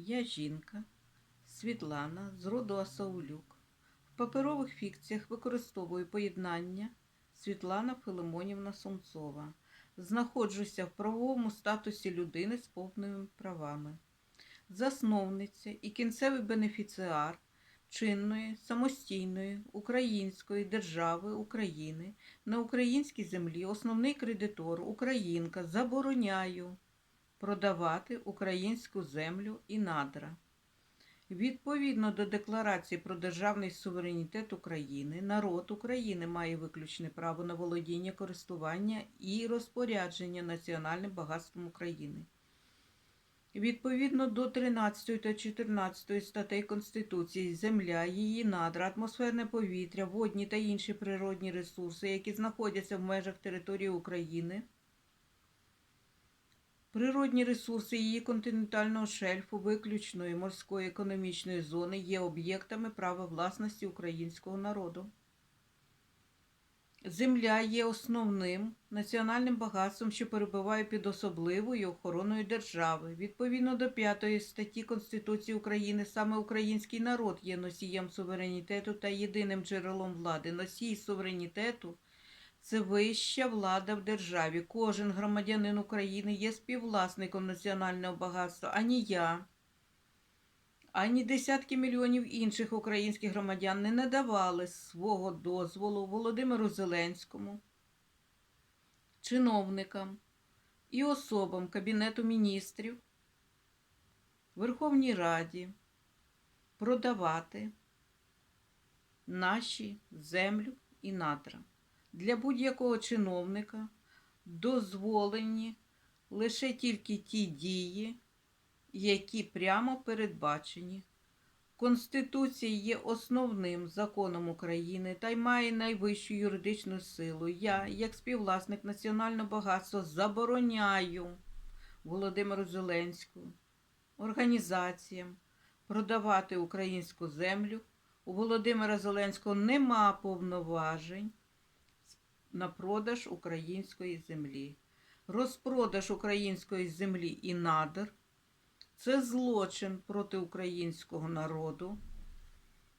Я жінка Світлана з роду Асаулюк. В паперових фікціях використовую поєднання Світлана Филимонівна Сумцова. Знаходжуся в правовому статусі людини з повними правами. Засновниця і кінцевий бенефіціар чинної самостійної української держави України на українській землі основний кредитор Українка забороняю продавати українську землю і надра. Відповідно до Декларації про державний суверенітет України, народ України має виключне право на володіння, користування і розпорядження національним багатством України. Відповідно до 13 та 14 статей Конституції, земля, її надра, атмосферне повітря, водні та інші природні ресурси, які знаходяться в межах території України, Природні ресурси її континентального шельфу, виключної морської економічної зони є об'єктами права власності українського народу. Земля є основним національним багатством, що перебуває під особливою охороною держави. Відповідно до 5 статті Конституції України, саме український народ є носієм суверенітету та єдиним джерелом влади. Носій суверенітету це вища влада в державі. Кожен громадянин України є співвласником національного багатства, ані я, ані десятки мільйонів інших українських громадян не надавали свого дозволу Володимиру Зеленському, чиновникам і особам Кабінету міністрів, Верховній Раді продавати наші землю і надра для будь-якого чиновника дозволені лише тільки ті дії, які прямо передбачені. Конституція є основним законом України та й має найвищу юридичну силу. Я, як співвласник національного багатства, забороняю Володимиру Зеленському організаціям продавати українську землю. У Володимира Зеленського нема повноважень на продаж української землі. Розпродаж української землі і надр це злочин проти українського народу.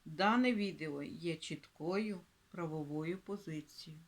Дане відео є чіткою правовою позицією.